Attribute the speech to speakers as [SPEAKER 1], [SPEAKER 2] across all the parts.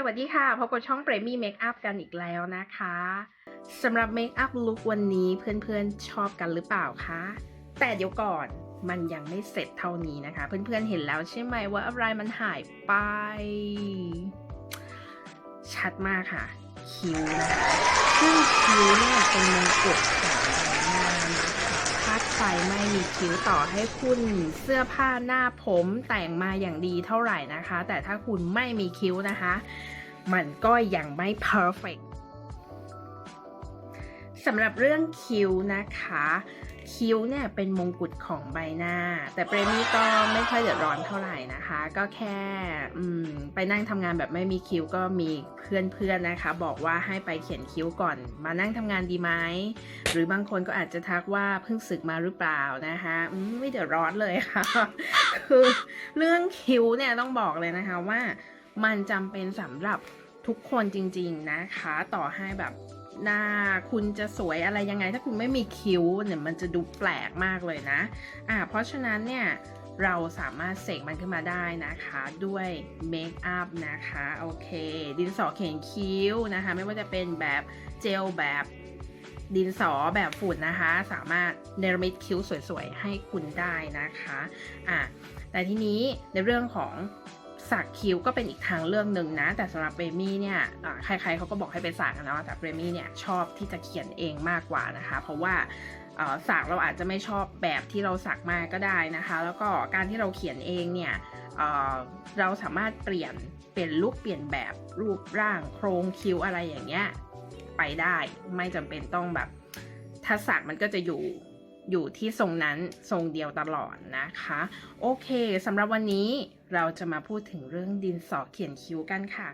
[SPEAKER 1] สวัสดีค่ะ พบกับช่องเปรมี่เมคอัพกันอีกแล้วนะคะสำหรับเมคอัพลุควันนี้เพื่อนๆชอบกันหรือเปล่าคะ แต่เดี๋ยวก่อนมันยังไม่เสร็จเท่านี้นะคะ เพื่อนๆเห็นแล้วใช่ไหมว่าอะไรมันหายไป ชัดมากค่ะ คิ้วนะคะซึ่งคิ้วเนี่ยเป็นมงกุฎของใบหน้านะคะธาตุ ไฟไม่มีคิ้วต่อให้คุณเสื้อผ้าหน้าผมแต่งมาอย่างดีเท่าไหร่นะคะ แต่ถ้าคุณไม่มีคิ้วนะคะ มันก็ยังไม่ perfect สำหรับเรื่องคิ้วนะคะ คิ้วเนี่ยเป็นมงกุฎของใบหน้า แต่เปรมี่ก็ไม่ค่อยเดือดร้อนเท่าไหร่นะคะ ก็แค่ไปนั่งทำงานแบบไม่มีคิ้วก็มีเพื่อนๆนะคะ บอกว่าให้ไปเขียนคิ้วก่อน มานั่งทำงานดีไหมหรือบางคนก็อาจจะทักว่าเพิ่งศึกมาหรือเปล่านะคะมไม่เดือดร้อนเลยค่ะ คือเรื่องคิ้วเนี่ยต้องบอกเลยนะคะว่า มันจำเป็นสำหรับทุกคนจริง ๆนะคะ ต่อให้แบบ หน้า คุณจะสวยอะไรยังไง ถ้าคุณไม่มีคิ้วเนี่ยมันจะดูแปลกมากเลยนะอ่าเพราะฉะนั้นเนี่ยเราสามารถเสกมันขึ้นมาได้นะคะด้วยเมคอัพนะคะโอเคดินสอเขียนคิ้วนะคะไม่ว่าจะเป็นแบบเจลแบบดินสอแบบฝุ่นนะคะ สามารถเนรมิตคิ้วสวยๆ ให้คุณได้นะคะอะแต่ทีนี้ในเรื่องของ สักคิ้วก็เป็นอีกทางเรื่องหนึ่งนะ แต่สำหรับเบมี่เนี่ยใครๆเขาก็บอกให้ไปสักนะแต่เบมี่เนี่ยชอบที่จะเขียนเองมากกว่านะคะ เพราะว่าสักเราอาจจะไม่ชอบแบบที่เราสักมาก็ได้นะคะ แล้วก็การที่เราเขียนเองเนี่ยเเราสามารถเปลี่ยนเปลี่ยนลุคเปลี่ยนแบบรูปร่างโครงคิ้วอะไรอย่างเงี้ยไปได้ไม่จำเป็นต้องแบบถ้าสักมันก็จะอยู่อยู่ที่ทรงนั้นทรงเดียวตลอดนะคะ โอเคสำหรับวันนี้ เราจะมาพูดถึงเรื่องดินสอเขียนคิ้วกันค่ะ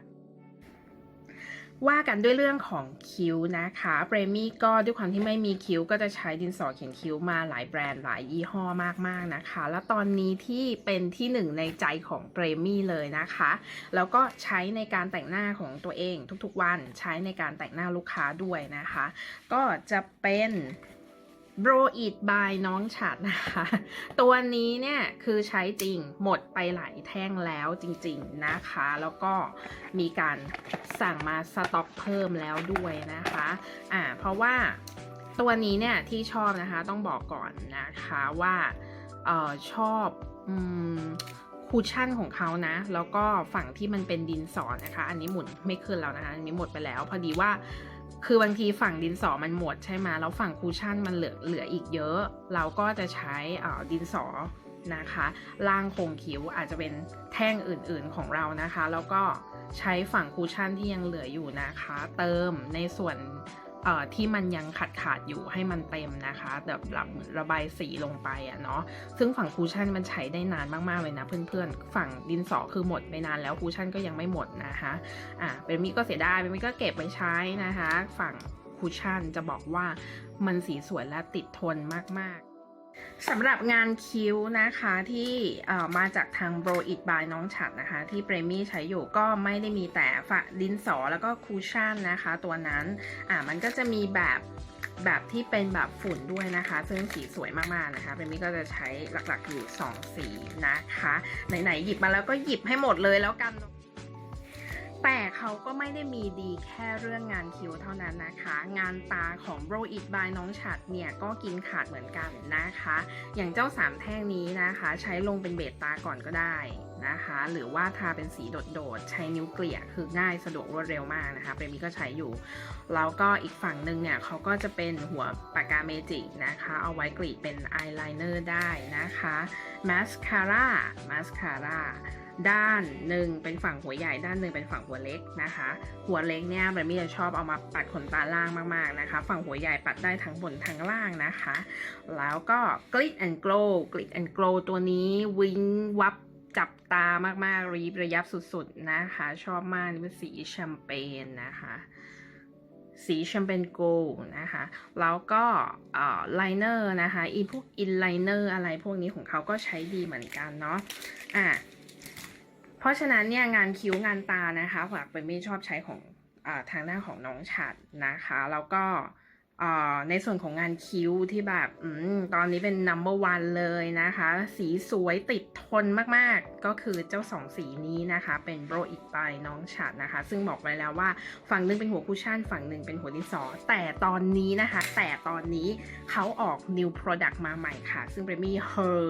[SPEAKER 1] ว่ากันด้วยเรื่องของคิ้วนะคะเปรมี่ก็ด้วยความที่ไม่มีคิ้ว ก็จะใช้ดินสอเขียนคิ้วมาหลายแบรนด์หลายยี่ห้อมากๆนะคะ แล้วตอนนี้ที่เป็นที่หนึ่งในใจของเปรมี่เลยนะคะ แล้วก็ใช้ในการแต่งหน้าของตัวเองทุกๆวัน ใช้ในการแต่งหน้าลูกค้าด้วยนะคะ ก็จะเป็น b r o It by น้องฉัดนะคะ ตัวนี้เนี่ยคือใช้จริงหมดไปหลายแท่งแล้วจริงๆนะคะ แล้วก็มีการสั่งมาสต็อกเพิ่มแล้วด้วยนะคะอ่าเพราะว่าตัวนี้เนี่ยที่ชอบนะคะต้องบอกก่อนนะคะว่าเออชอบอืมคูชั่นของเขานะ แล้วก็ฝั่งที่มันเป็นดินสอนะคะ อันนี้หมุนไม่ขึ้นแล้วนะคะอันนี้หมดไปแล้ว พอดีว่า คือบางทีฝั่งดินสอมันหมดใช่ไหมแล้วฝั่งคูชั่นมันเหลือเหลืออีกเยอะ เราก็จะใช้ดินสอนะคะล่างโครงคิ้วอาจจะเป็นแท่งอื่นๆของเรานะคะ แล้วก็ใช้ฝั่งคูชั่นที่ยังเหลืออยู่นะคะ เติมในส่วน ที่มันยังขาดขาดอยู่ให้มันเต็มนะคะแบบหมือนระบายสีลงไปอะเนาะซึ่งฝั่งคูชั่นมันใช้ได้นานมากๆเลยนะเพื่อนๆ ฝั่งดินสอคือหมดไปนานแล้วคูชั่นก็ยังไม่หมดนะคะอะเป็นมิก็เสียดายเป็นมิก็เก็บไว้ใช้นะคะ ฝั่งคูชั่นจะบอกว่ามันสีสวยและติดทนมากๆ สำหรับงานคิ้วนะคะที่มาจากทาง Bro It by น้องฉัดนะคะ ที่เปรมี่ใช้อยู่ก็ไม่ได้มีแต่ฝาดินสอแล้วก็คูชั่นนะคะ ตัวนั้นอะมันก็จะมีแบบแบบที่เป็นแบบฝุ่นด้วยนะคะ ซึ่งสีสวยมากๆนะคะเปรมี่ก็จะใช้หลักๆอยู่ 2 สีนะคะ ไหนๆหยิบมาแล้วก็หยิบให้หมดเลยแล้วกัน แต่เขาก็ไม่ได้มีดีแค่เรื่องงานคิ้วเท่านั้นนะคะ งานตาของ Bro It by น้องฉัดเนี่ยก็กินขาดเหมือนกันนะคะ อย่างเจ้าสามแท่งนี้นะคะ ใช้ลงเป็นเบสตาก่อนก็ได้นะคะ หรือว่าทาเป็นสีโดดๆ ใช้นิ้วเกลี่ยคือง่ายสะดวกรวดเร็วมากนะคะเปรมีก็ใช้อยู่ แล้วก็อีกฝั่งหนึ่งเนี่ยเขาก็จะเป็นหัวปากกาเมจิกนะคะ เอาไว้กรีดเป็นอายไลเนอร์ได้นะคะมาสคาร่ามาสคาร่า ด้านหนึ่งเป็นฝั่งหัวใหญ่ด้านหนึ่งเป็นฝั่งหัวเล็กนะคะ หัวเล็กเนี่ยเบรมี่จะชอบเอามาปัดขนตาล่างมากๆนะคะ ฝั่งหัวใหญ่ปัดได้ทั้งบนทั้งล่างนะคะ แล้วก็ Glit and Glow Glit and Glow ตัวนี้วิงวับจับตามากๆรีบระยับสุดๆนะคะ ชอบมากนี่เป็นสีแชมเปญนะคะสีแชมเปญโกล์นะคะ แล้วก็ไลเนอร์นะคะอีพวกอินไลเนอร์อะไรพวกนี้ของเขาก็ใช้ดีเหมือนกันเนาะอะ เพราะฉะนั้นเนี่ยงานคิ้วงานตานะคะฝากเป็นไม่ชอบใช้ของอทางด้านของน้องฉัดนะคะ แล้วก็ในส่วนของงานคิ้วที่แบบอตอนนี้เป็น number one เลยนะคะ สีสวยติดทนมากๆ ก็คือเจ้าสองสีนี้นะคะ เป็นโบรอิกไปน้องฉัดนะคะ ซึ่งบอกไว้แล้วว่าฝั่งหนึ่งเป็นหัวคุชชั่น ฝั่งหนึ่งเป็นหัวดินสอแต่ตอนนี้นะคะ แต่ตอนนี้เขาออก new product มาใหม่ค่ะ ซึ่งเปรมี่เฮอ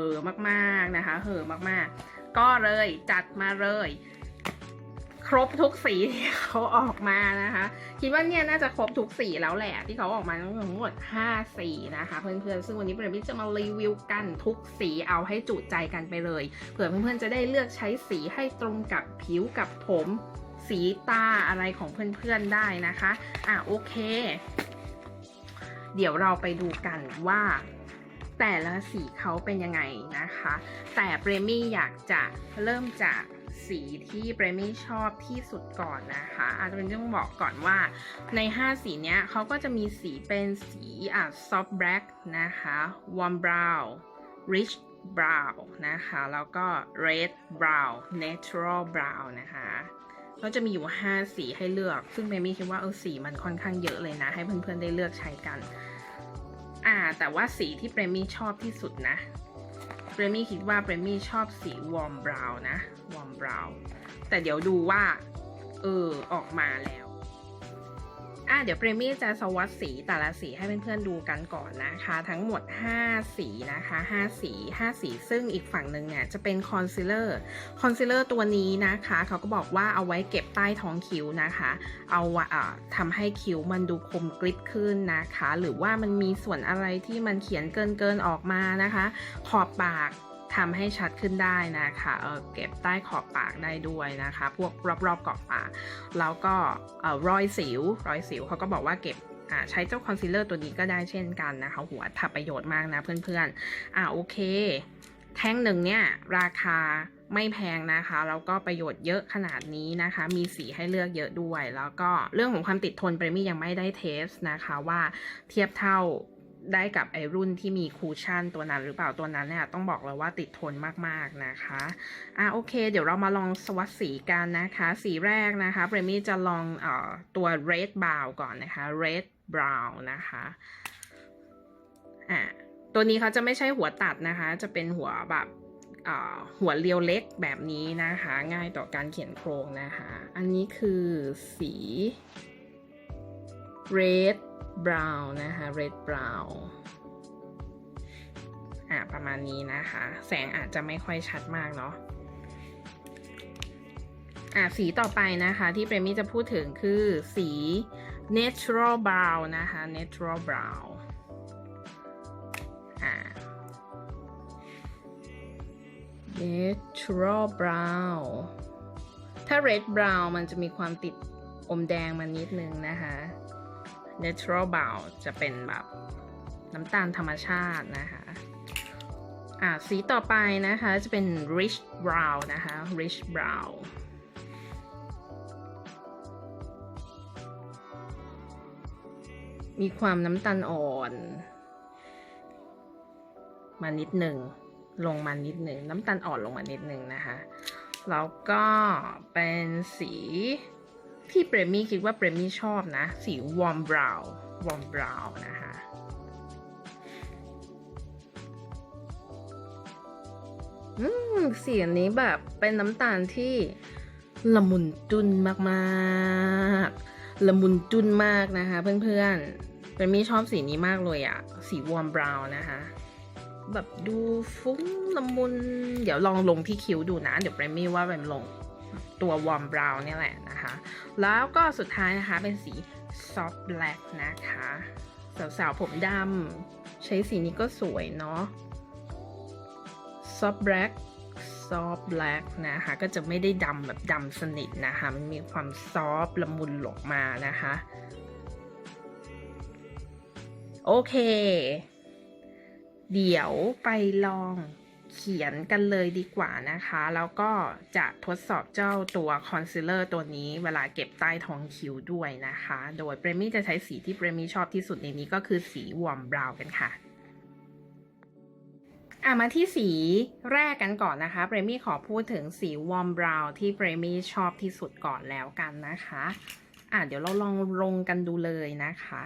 [SPEAKER 1] มากๆนะคะเฮอมากๆ ก็เลยจัดมาเลย ครบทุกสีที่เขาออกมานะคะ คิดว่าเนี่ยน่าจะครบทุกสีแล้วแหละ ที่เขาออกมาทั้งหมด5สีนะคะเพื่อนๆซึ่งวันนี้เปรมิจะมารีวิวกันทุกสีเอาให้จุใจกันไปเลยเผื่อเพื่อนๆจะได้เลือกใช้สีให้ตรงกับผิวกับผมสีตาอะไรของเพื่อนๆได้นะคะ อะโอเค เดี๋ยวเราไปดูกันว่า แต่ละสีเขาเป็นยังไงนะคะ แต่เปรมี่อยากจะเริ่มจากสีที่เปรมี่ชอบที่สุดก่อนนะคะ อาจจะเป็นต้องบอกก่อนว่าใน 5 สีเนี้ยเขาก็จะมีสีเป็นสีอะ soft black นะคะ warm brown rich brown นะคะ แล้วก็ red brown natural brown นะคะก็จะมีอยู่ 5 สีให้เลือก ซึ่งเปรมี่คิดว่าเออสีมันค่อนข้างเยอะเลยนะ ให้เพื่อนๆได้เลือกใช้กัน อ่า แต่ว่าสีที่เปรมี่ชอบที่สุดนะเปรมี่คิดว่าเปรมี่ชอบสีวอร์มบราวน์นะวอร์มบราวน์แต่เดี๋ยวดูว่า เออ ออกมาแล้ว อะเดี๋ยวเปรมี่จะสวัสดสีแต่ละสีให้เพื่อนๆดูกันก่อนนะคะ ทั้งหมด 5 สีนะคะ 5 สี 5 สี ซึ่งอีกฝั่งหนึ่งเนี่ยจะเป็นคอนซีลเลอร์ คอนซีลเลอร์ตัวนี้นะคะเขาก็บอกว่าเอาไว้เก็บใต้ท้องคิ้วนะคะ เอาอ่าทำให้คิ้วมันดูคมกริบขึ้นนะคะ หรือว่ามันมีส่วนอะไรที่มันเขียนเกินเกินออกมานะคะ ขอบปาก ทำให้ชัดขึ้นได้นะคะเเก็บใต้ขอบปากได้ด้วยนะคะ พวกรอบๆกรอบปาก แล้วก็เอ่อรอยสิว รอยสิวเขาก็บอกว่าเก็บใช้เจ้าคอนซีลเลอร์ตัวนี้ก็ได้เช่นกันนะคะ หัวทำประโยชน์มากนะเพื่อนๆ อ่าโอเค แท่งหนึ่งเนี่ยราคาไม่แพงนะคะ แล้วก็ประโยชน์เยอะขนาดนี้นะคะ มีสีให้เลือกเยอะด้วย แล้วก็เรื่องของความติดทนเปรมี่ยังไม่ได้เทสนะคะว่าเทียบเท่า ได้กับไอรุ่นที่มีคูชั่นตัวนั้นหรือเปล่าตัวนั้นเนี่ยต้องบอกเลยว่าติดทนมากๆนะคะอะโอเค เดี๋ยวเรามาลองสวัสดสีกันนะคะ สีแรกนะคะเปรมี่จะลองเอ่อตัว red brown ก่อนนะคะ red brown นะคะอะตัวนี้เขาจะไม่ใช่หัวตัดนะคะ จะเป็นหัวแบบหัวเรียวเล็กแบบนี้นะคะ ง่ายต่อการเขียนโครงนะคะ อันนี้คือสี red brown นะคะ red brown อะประมาณนี้นะคะ แสงอาจจะไม่ค่อยชัดมากเนาะอะสีต่อไปนะคะที่เปรมี่จะพูดถึงคือสี natural brown นะคะ natural brown อะ natural brown ถ้า red brown มันจะมีความติดอมแดงมานิดนึงนะคะ natural brown จะเป็นแบบน้ำตาลธรรมชาตินะคะอ่าสีต่อไปนะคะจะเป็น rich brown นะคะ rich brown มีความน้ำตาลอ่อน มานิดหนึ่งลงมานิดหนึ่งน้ำตาลอ่อนลงมานิดหนึ่งนะคะ แล้วก็เป็นสี ที่เปรมี่คิดว่าเปรมี่ชอบนะ สี warm brown warm brown นะคะ อืมสีอันนี้แบบเป็นน้ำตาลที่ละมุนจุนมากๆ ละมุนจุนมากนะคะเพื่อนๆเป็นมี่ชอบสีนี้มากเลยอะสีวอร์มบราวน์นะคะแบบดูฟุ้งละมุน เดี๋ยวลองลงที่คิ้วดูนะ เดี๋ยวเปรมี่ว่าเป็นลง ตัววอร์มบราวน์นี่แหละนะคะ แล้วก็สุดท้ายนะคะเป็นสี soft black นะคะ สาวๆ ผมดำใช้สีนี้ก็สวยเนาะ soft black soft black นะคะ ก็จะไม่ได้ดำแบบดำสนิทนะคะ มันมีความซอฟละมุนหลงมานะคะ โอเค เดี๋ยวไปลอง เขียนกันเลยดีกว่านะคะ แล้วก็จะทดสอบเจ้าตัวคอนซีลเลอร์ตัวนี้เวลาเก็บใต้ท้องคิ้วด้วยนะคะ โดยเปรมี่จะใช้สีที่เปรมี่ชอบที่สุดในนี้ก็คือสีวอร์มบราวน์กันค่ะอะมาที่สีแรกกันก่อนนะคะ เปรมี่ขอพูดถึงสีวอร์มบราวน์ที่เปรมี่ชอบที่สุดก่อนแล้วกันนะคะ อะเดี๋ยวเราลองลงกันดูเลยนะคะ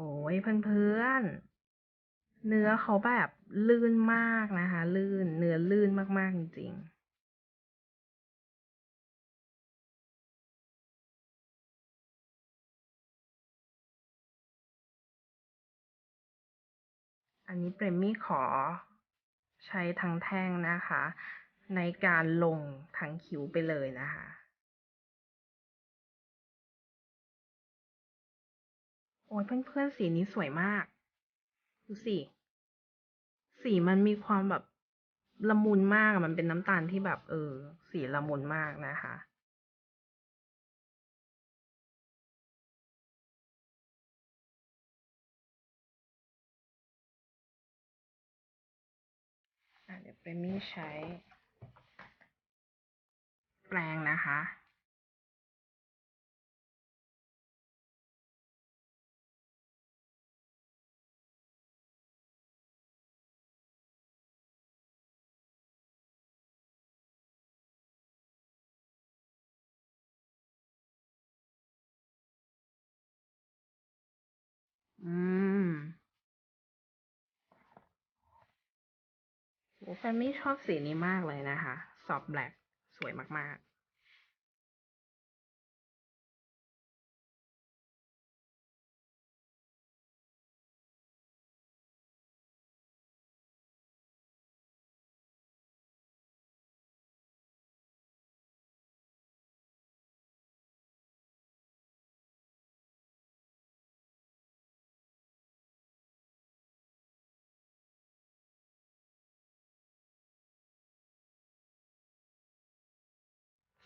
[SPEAKER 1] โอ้ยเพื่อนๆ เนื้อเขาแบบลื่นมากนะคะ ลื่นเนื้อลื่นมากๆจริงๆอันนี้เปรมมี่ขอใช้ทั้งแท่งนะคะ ในการลงทั้งคิ้วไปเลยนะคะ โอ้ยเพื่อนๆสีนี้สวยมาก ดูสิ สีมันมีความแบบละมุนมากมันเป็นน้ำตาลที่แบบเออ สีละมุนมากนะคะเดี๋ยวเปมมี่ใช้ แปรงนะคะ แฟนไม่ชอบสีนี้มากเลยนะคะ ซอฟแบล็กสวยมาก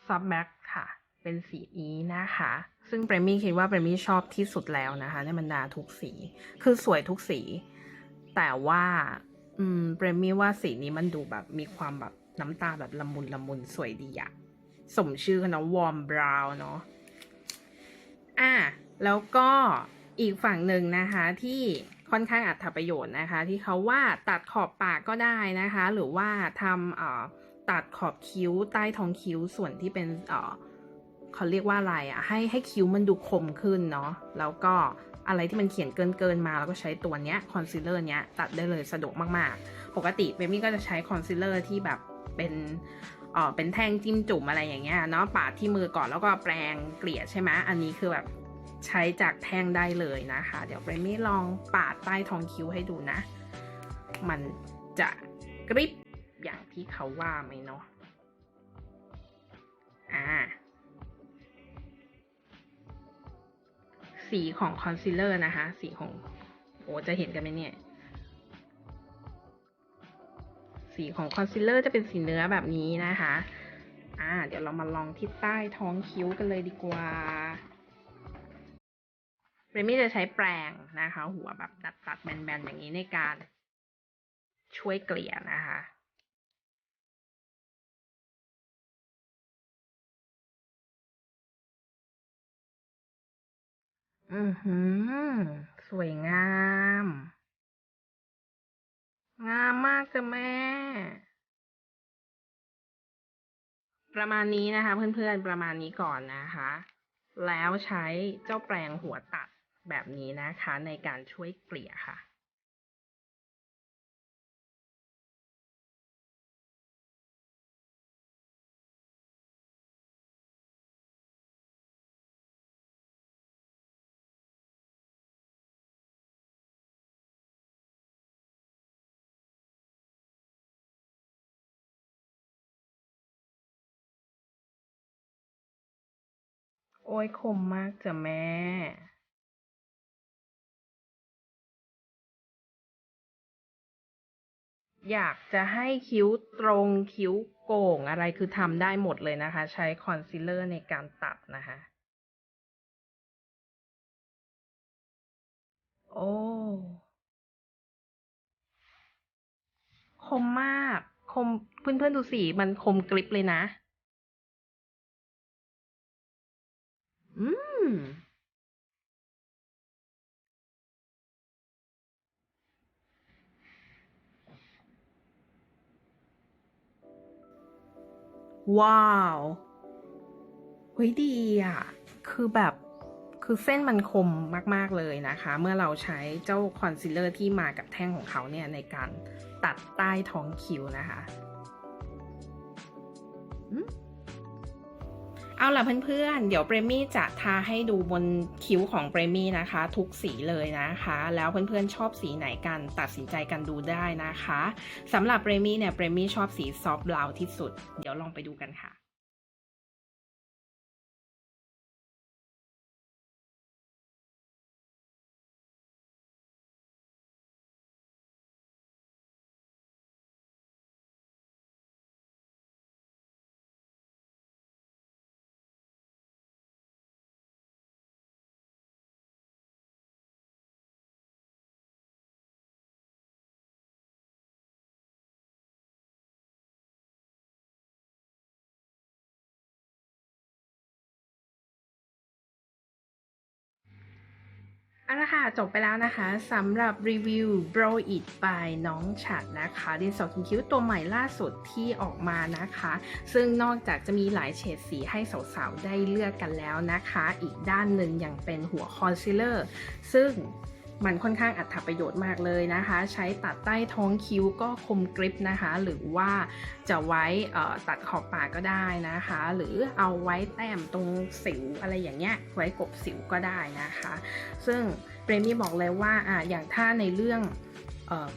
[SPEAKER 1] ซอฟต์แบ็กค่ะ เป็นสีนี้นะคะ ซึ่งเปรมมี่คิดว่าเปรมมี่ชอบที่สุดแล้วนะคะ ในบรรดาทุกสี คือสวยทุกสี แต่ว่าอืมเปรมมี่ว่าสีนี้มันดูแบบมีความแบบน้ำตาแบบละมุนละมุนสวยดีอะสมชื่อเนาะวอร์มบราวน์เนาะอะแล้วก็อีกฝั่งหนึ่งนะคะที่ค่อนข้างอัตประโยชน์นะคะ ที่เขาว่าตัดขอบปากก็ได้นะคะ หรือว่าทำเอ่อ ตัดขอบคิ้วใต้ท้องคิ้วส่วนที่เป็นเออเขาเรียกว่าอะไรอะ่ะให้ให้คิ้วมันดูคมขึ้นเนาะแล้วก็อะไรที่มันเขียนเกินเกินมาแล้วก็ใช้ตัวเนี้ยคอนซีลเลอร์เนี้ยตัดได้เลยสะดวกมากๆ ปกติเบมี่ก็จะใช้คอนซีลเลอร์ที่แบบเป็นเออเป็นแท่งจิ้มจุ่มอะไรอย่างเงี้ยเนาะปาดที่มือก่อนแล้วก็แปรงเกลี่ยใช่ไหมอันนี้คือแบบใช้จากแท่งได้เลยนะคะ เดี๋ยวเบมี่ลองปาดใต้ท้องคิ้วให้ดูนะ มันจะกริบ อย่างที่เขาว่าไหมเนาะอ่าสีของคอนซีลเลอร์นะคะ สีของโอ้จะเห็นกันไหมเนี่ย สีของคอนซีลเลอร์จะเป็นสีเนื้อแบบนี้นะคะ อ่า เดี๋ยวเรามาลองที่ใต้ท้องคิ้วกันเลยดีกว่าเรมี่จะใช้แปรงนะคะ หัวแบบตัดตัดๆแบนๆอย่างนี้ในการช่วยเกลี่ยนะคะ อือหือ สวยงาม งามมากจ้ะแม่ ประมาณนี้นะคะ เพื่อนๆ ประมาณนี้ก่อนนะคะ แล้วใช้เจ้าแปรงหัวตัดแบบนี้นะคะ ในการช่วยเกลี่ยค่ะ โอ้ยคมมากจ้ะแม่อยากจะให้คิ้วตรงคิ้วโก่งอะไรคือทำได้หมดเลยนะคะ ใช้คอนซีลเลอร์ในการตัดนะคะ โอ้ คมมาก คมเพื่อนๆดูสิ มันคมกริบเลยนะ ว้าวเฮ้ยดีอะ คือแบบคือเส้นมันคมมาก ๆ เลยนะคะ เมื่อเราใช้เจ้าคอนซีลเลอร์ที่มากับแท่งของเขาเนี่ยในการตัดใต้ท้องคิ้วนะคะ เอาล่ะเพื่อนๆ เดี๋ยวเปรมี่จะทาให้ดูบนคิ้วของเปรมี่นะคะ ทุกสีเลยนะคะ แล้วเพื่อนๆชอบสีไหนกันตัดสินใจกันดูได้นะคะสำหรับเปรมี่เนี่ยเปรมี่ชอบสีซอฟต์บลาวที่สุด เดี๋ยวลองไปดูกันค่ะ เอาละค่ะจบไปแล้วนะคะสำหรับรีวิว Bro It by น้องฉัดนะคะดินสอกินคิ้วตัวใหม่ล่าสุดที่ออกมานะคะ ซึ่งนอกจากจะมีหลายเฉดสีให้สาวๆ ได้เลือกกันแล้วนะคะ อีกด้านหนึ่งยังเป็นหัวคอนซีลเลอร์ ซึ่ง มันค่อนข้างอัตประโยชน์มากเลยนะคะ ใช้ตัดใต้ท้องคิ้วก็คมกริบนะคะ หรือว่าจะไว้ตัดขอบปากก็ได้นะคะ หรือเอาไว้แต้มตรงสิวอะไรอย่างเงี้ยไว้กบสิวก็ได้นะคะ ซึ่งเปรมี่บอกเลยว่าอะอย่างถ้าในเรื่อง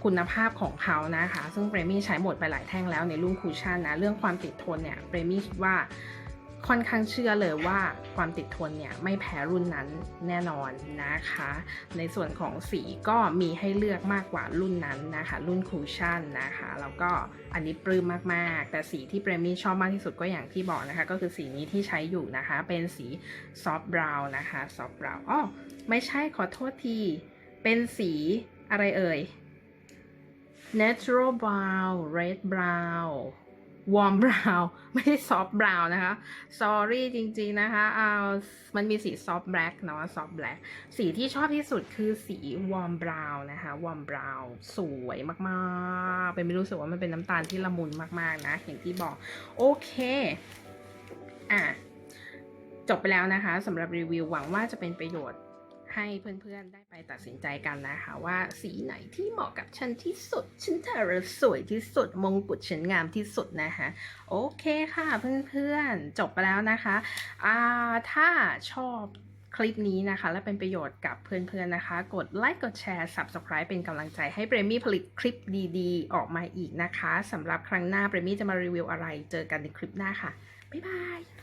[SPEAKER 1] คุณภาพของเขานะคะ ซึ่งเปรมี่ใช้หมดไปหลายแท่งแล้วในรุ่นคูชั่นนะ เรื่องความติดทนเนี่ย เปรมี่คิดว่า ค่อนข้างเชื่อเลยว่าความติดทนเนี่ยไม่แพ้รุ่นนั้นแน่นอนนะคะ ในส่วนของสีก็มีให้เลือกมากกว่ารุ่นนั้นนะคะ รุ่นคูชั่นนะคะแล้วก็อันนี้ปลื้มมากๆ แต่สีที่เปรมี่ชอบมากที่สุดก็อย่างที่บอกนะคะ ก็คือสีนี้ที่ใช้อยู่นะคะ เป็นสีซอฟต์บราวน์นะคะซอฟต์บราวน์อ๋อไม่ใช่ขอโทษที เป็นสีอะไรเอ่ย natural brown red brown warm brown ไม่ใช่ soft brown นะคะ sorry จริงๆนะคะเอามันมีสี soft black เนาะ soft black สีที่ชอบที่สุดคือสี warm brown นะคะ warm brown สวยมากๆ เป็นไม่รู้สึกว่ามันเป็นน้ำตาลที่ละมุนมากๆนะ อย่างที่บอก โอเค อะ จบไปแล้วนะคะสำหรับรีวิวหวังว่าจะเป็นประโยชน์ ให้เพื่อนๆได้ไปตัดสินใจกันนะคะ ว่าสีไหนที่เหมาะกับฉันที่สุด ฉันเธอสวยที่สุดมงกุฎฉันงามที่สุดนะคะโอเคค่ะเพื่อนๆจบไปแล้วนะคะอ่าถ้าชอบคลิปนี้นะคะ และเป็นประโยชน์กับเพื่อนๆนะคะ กดไลค์กดแชร์ Subscribe เป็นกำลังใจให้เบรมี่ผลิตคลิปดีๆ ออกมาอีกนะคะสำหรับครั้งหน้าเบรมี่จะมารีวิวอะไรเจอกันในคลิปหน้าค่ะ บ๊ายบาย